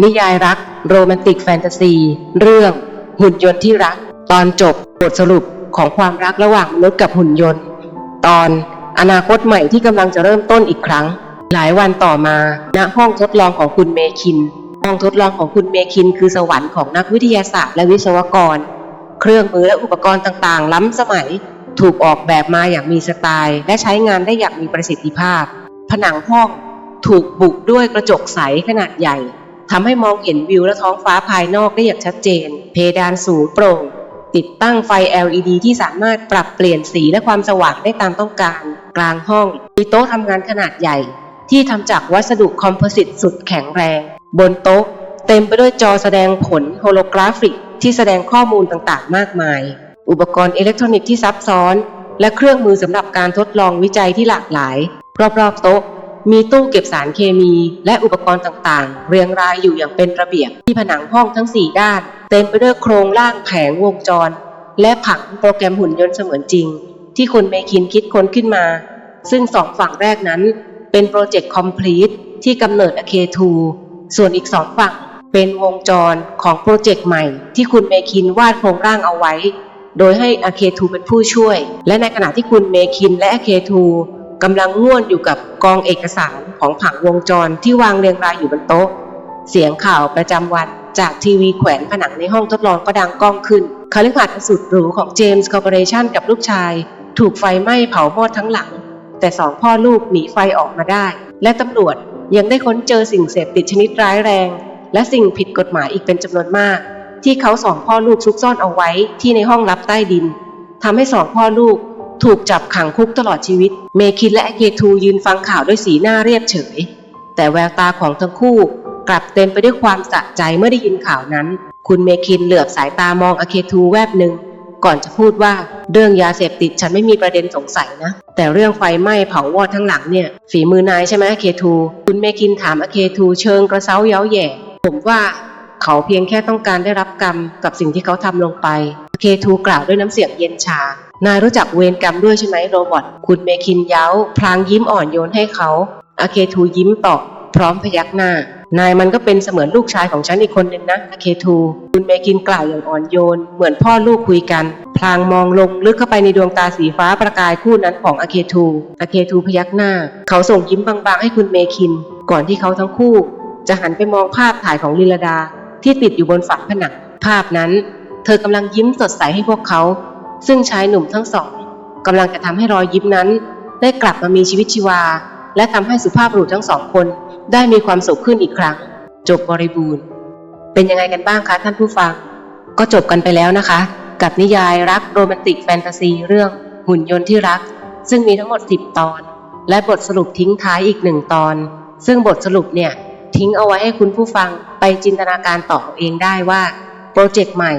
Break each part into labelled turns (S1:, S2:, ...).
S1: นิยายรัก โรแมนติกแฟนตาซี เรื่อง หุ่นยนต์ที่รัก ตอนจบบทสรุปของความรักระหว่างมนุษย์กับหุ่นยนต์ ตอนอนาคตใหม่ที่กำลังจะเริ่มต้นอีกครั้ง หลายวันต่อมา ณห้องทดลองของคุณเมคิน ห้องทดลองของคุณเมคิน คือสวรรค์ของนักวิทยาศาสตร์และวิศวกร เครื่องมือและอุปกรณ์ต่างๆ ล้ำสมัย ถูกออกแบบมาอย่างมีสไตล์ และใช้งานได้อย่างมีประสิทธิภาพ ผนังห้องถูกบุกด้วยกระจกใสขนาดใหญ่ ทำให้มองเห็นวิวและท้องฟ้าภายนอกได้อย่างชัดเจน เพดานสูงโปร่ง ติดตั้งไฟ LED ที่สามารถปรับเปลี่ยนสีและความสว่างได้ตามต้องการ กลางห้องมีโต๊ะทำงานขนาดใหญ่ ที่ทำจากวัสดุคอมโพสิตสุดแข็งแรง บนโต๊ะ เต็มไปด้วยจอแสดงผลโฮโลกราฟิก ที่แสดงข้อมูลต่างๆ มากมาย อุปกรณ์อิเล็กทรอนิกส์ที่ซับซ้อน และเครื่องมือสำหรับการทดลองวิจัยที่หลากหลาย รอบๆโต๊ะ มีตู้เก็บสารเคมี และอุปกรณ์ต่างๆ เรียงรายอยู่อย่างเป็นระเบียบที่ผนังห้องทั้ง 4 ด้าน เต็มไปด้วยโครงร่างแผงวงจร และผังโปรแกรมหุ่นยนต์เสมือนจริง ที่คุณเมคินคิดค้นขึ้นมา ซึ่งสองฝั่งแรกนั้น เป็นโปรเจกต์คอมพลีทที่กำเนิด AK2 ส่วนอีกสองฝั่งเป็นวงจรของโปรเจกต์ใหม่ ที่คุณเมคินวาดโครงร่างเอาไว้ โดยให้ AK2 เป็นผู้ช่วย และในขณะที่คุณเมคินและ AK2 กำลังง่วนอยู่กับกองเอกสารของผังวงจรที่วางเรียงรายอยู่บนโต๊ะ เสียงข่าวประจำวันจากทีวีแขวนผนังในห้องทดลองก็ดังก้องขึ้นคฤหาสน์สุดหรูของเจมส์คอร์ปอเรชันกับลูกชาย ถูกไฟไหม้เผามอดทั้งหลัง แต่สองพ่อลูกหนีไฟออกมาได้ และตำรวจยังได้ค้นเจอสิ่งเสพติดชนิดร้ายแรง และสิ่งผิดกฎหมายอีกเป็นจำนวนมาก ที่เขาสองพ่อลูกซุกซ่อนเอาไว้ที่ในห้องลับใต้ดินทำให้สองพ่อลูก ถูกจับขังคุกตลอดชีวิต เมคินและเคทูยืนฟังข่าวด้วยสีหน้าเรียบเฉย แต่แววตาของทั้งคู่ กลับเต็มไปด้วยความสะใจเมื่อได้ยินข่าวนั้น คุณเมคินเหลือบสายตามองอเคทูแวบหนึ่งก่อนจะพูดว่าเรื่องยาเสพติดฉันไม่มีประเด็นสงสัยนะ แต่เรื่องไฟไหม้เผาวอดทั้งหลังเนี่ย ฝีมือนายใช่ไหมอเคทู คุณเมคินถามอเคทูเชิงกระเซ้าเย้าแย่ ผมว่าเขาเพียงแค่ต้องการได้รับกรรมกับสิ่งที่เขาทำลงไปเคทูกล่าวด้วยน้ำเสียงเย็นชา นายรู้จักเวรกรรมด้วยใช่ไหมโรบอทคุณเมคินเย้า พลางยิ้มอ่อนโยนให้เขาอาเคทูยิ้มตอบพร้อมพยักหน้า นายมันก็เป็นเสมือนลูกชายของฉันอีกคนนึงนะอาเคทู คุณเมคินกล่าวอย่างอ่อนโยน เหมือนพ่อลูกคุยกัน พลางมองลงลึกเข้าไปในดวงตาสีฟ้าประกายคู่นั้นของอาเคทูอาเคทูพยักหน้า เขาส่งยิ้มบางๆให้คุณเมคิน ก่อนที่เขาทั้งคู่ จะหันไปมองภาพถ่ายของลิลดาที่ติดอยู่บนฝาผนังภาพนั้น เธอกำลังยิ้มสดใสให้พวกเขา ซึ่งชายหนุ่มทั้งสองกำลังจะทำให้รอยยิ้มนั้น ได้กลับมามีชีวิตชีวา และทำให้สุภาพบุรุษทั้งสองคน ได้มีความสุขขึ้นอีกครั้ง จบบริบูรณ์ เป็นยังไงกันบ้างคะท่านผู้ฟัง ก็จบกันไปแล้วนะคะ กับนิยายรักโรแมนติกแฟนตาซีเรื่องหุ่นยนต์ที่รัก ซึ่งมีทั้งหมด 10 ตอน และบทสรุปทิ้งท้ายอีกหนึ่งตอน ซึ่งบทสรุปเนี่ยทิ้งเอาไว้ให้คุณผู้ฟังไปจินตนาการต่อเอาเองได้ว่าโปรเจกต์ใหม่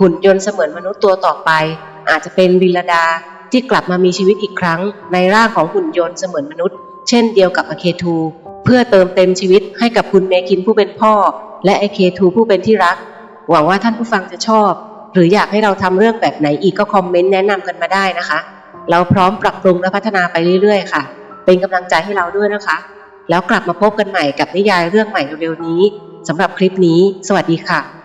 S1: หุ่นยนต์เสมือนมนุษย์ตัวต่อไป อาจจะเป็นลิลดาที่กลับมามีชีวิตอีกครั้ง ในร่างของหุ่นยนต์เสมือนมนุษย์ เช่นเดียวกับอเคทูเพื่อเติมเต็มชีวิตให้กับคุณเมคินผู้เป็นพ่อ และไอเคทูผู้เป็นที่รัก หวังว่าท่านผู้ฟังจะชอบ หรืออยากให้เราทำเรื่องแบบไหนอีกก็คอมเมนต์แนะนำกันมาได้นะคะ เราพร้อมปรับปรุงและพัฒนาไปเรื่อยๆ ค่ะ เป็นกำลังใจให้เราด้วยนะคะ แล้วกลับมาพบกันใหม่กับนิยายเรื่องใหม่เร็วๆนี้สำหรับคลิปนี้ สวัสดีค่ะ